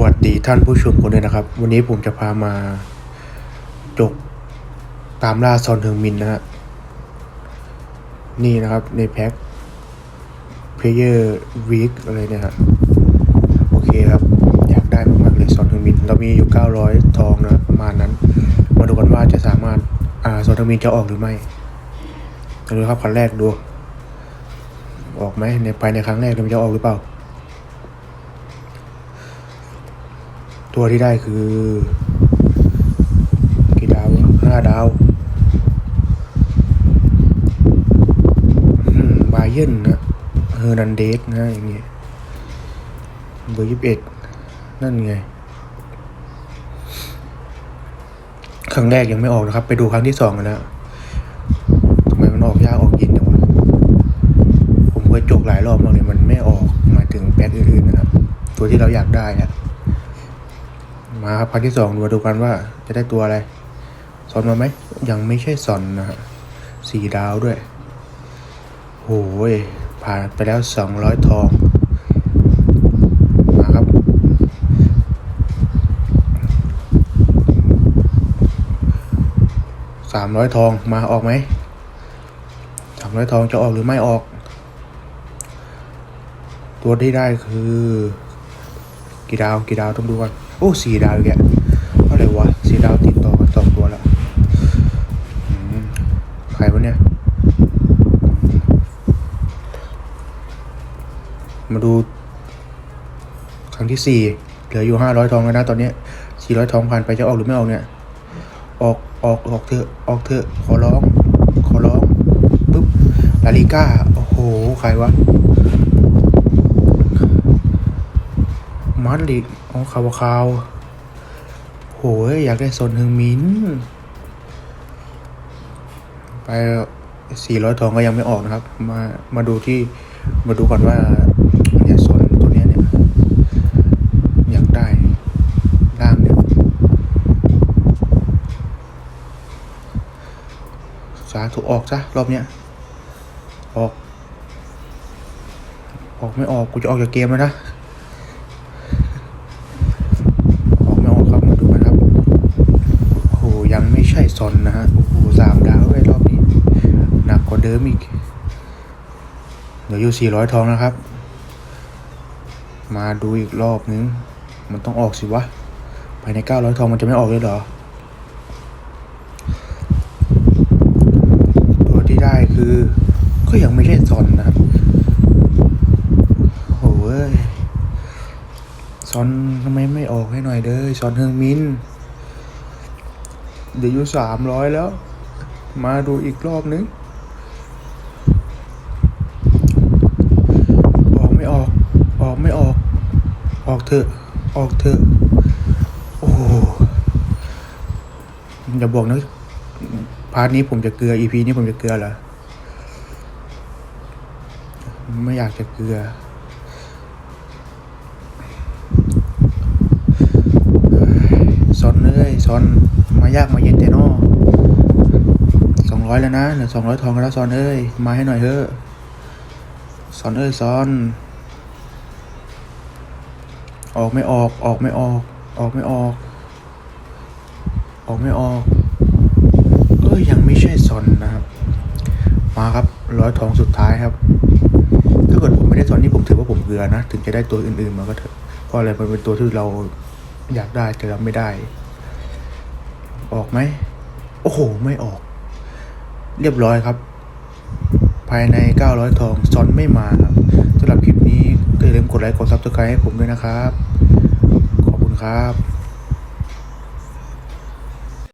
วัสดีท่านผู้ชมคนเลยนะครับ วันนี้ผมจะพามาจกตามล่าซอนเทิงมินนะฮะนี่นะครับในแพ็ค Player Week อะไรเนี่ยฮะโอเคครับ อยากได้มากๆเลยซอนเทิงมิน เรามีอยู่ 900 ทองนะประมาณนั้น มาดูกันว่าจะสามารถอ่าซอนเทิงมินจะออกหรือไม่ดูครับคันแรกดู ออกไหมในภายในครั้งแรกมันจะออกหรือเปล่า ตัวที่ได้คือ กี่ดาวห้าดาวบาเยนนะเฮอร์นันเดสนะอย่างเงี้ยเบอร์ยี่สิบเอ็ดนั่นไง ครั้งแรกยังไม่ออกนะครับ ไปดูครั้งที่สองกันนะทำไมมันออกยากออกเย็นจังวะผมเคยจกหลายรอบมากเลยมันไม่ออกมาถึงแพ็คอื่นๆนะครับ ตัวที่เราอยากได้อะ มาครับพันที่สองมาดูกันว่าจะได้ตัวอะไรสอนมาไหมยังไม่ใช่สอนนะฮะสี่ดาวด้วยโอ้ยผ่านไปแล้วสองร้อยทองมาครับ สามร้อยทองมาออกไหมสามร้อยทองจะออกหรือไม่ออก ตัวที่ได้คือ กี่ดาวกี่ดาวต้องดูก่อน โอ้สี่ดาวอีกแกอะไรวะสี่ดาวติดต่อกันสองตัวแล้วใครวะเนี่ย มาดู ครั้งที่สี่เหลืออยู่ห้าร้อยทองแล้วนะตอนนี้สี่ร้อยทองผ่านไปจะออกหรือไม่ออกเนี่ย ออกออกออกเถอะออกเถอะขอร้อง ขอร้องปุ๊บลาลิก้า โอ้โห ใครวะ มาดริดอ๋อคาวาคาวโหยอยากได้โซนฮึงมิน ไปสี่ร้อยทองก็ยังไม่ออกนะครับ มา มาดูที่ มาดูก่อนว่าเนี่ยโซนตัวเนี้ยเนี่ย อยากได้ล่างเนี่ยสาถูกออกซะรอบเนี้ย ออก ออกไม่ออก กูจะออกจากเกมแล้วนะ ออกไม่ออกครับมาดูกันครับ โอ้โห ยังไม่ใช่ซอนนะฮะ โอ้โหสามดาวเลยรอบนี้ หนักกว่าเดิมอีกเหลืออยู่สี่ร้อยทองนะครับ มาดูอีกรอบนึง มันต้องออกสิวะ ภายในเก้าร้อยทองมันจะไม่ออกเลยเหรอ ตัวที่ได้คือ ก็ยังไม่ใช่ซอนนะครับโอ้ยซอนทำไมไม่ออกให้หน่อยเด้อซอนเฮงมิน เดี๋ยวอยู่สามร้อยแล้ว มาดูอีกรอบนึง ออกไม่ออก ออกไม่ออก ออกเถอะ ออกเถอะ โอ้โหอย่าบอกนะพาร์ทนี้ผมจะเกลืออีพีนี้ผมจะเกลือเหรอ ไม่อยากจะเกลือซอนเลยซอน มายากมาเย็นเจนอสองร้อยแล้วนะเหลือสองร้อยทองแล้วซอนเอ้ย มาให้หน่อยเถอะซอนเอ้ยซอน ออกไม่ออก ออกไม่ออก ออกไม่ออก ออกไม่ออกเอ้ยยังไม่ใช่ซอนนะครับ มาครับร้อยทองสุดท้ายครับ ถ้าเกิดผมไม่ได้ซอนนี่ผมถือว่าผมเกลือนะ ถึงจะได้ตัวอื่นๆมาก็เถอะเพราะอะไรมันเป็นตัวที่เราอยากได้แต่เราไม่ได้ ออกไหม โอ้โห ไม่ออก เรียบร้อยครับ ภายใน 900 ทองซอนไม่มาครับสำหรับคลิปนี้ก็อย่าลืมกดไลค์กดซับสไครต์ให้ผมด้วยนะครับ ขอบคุณครับ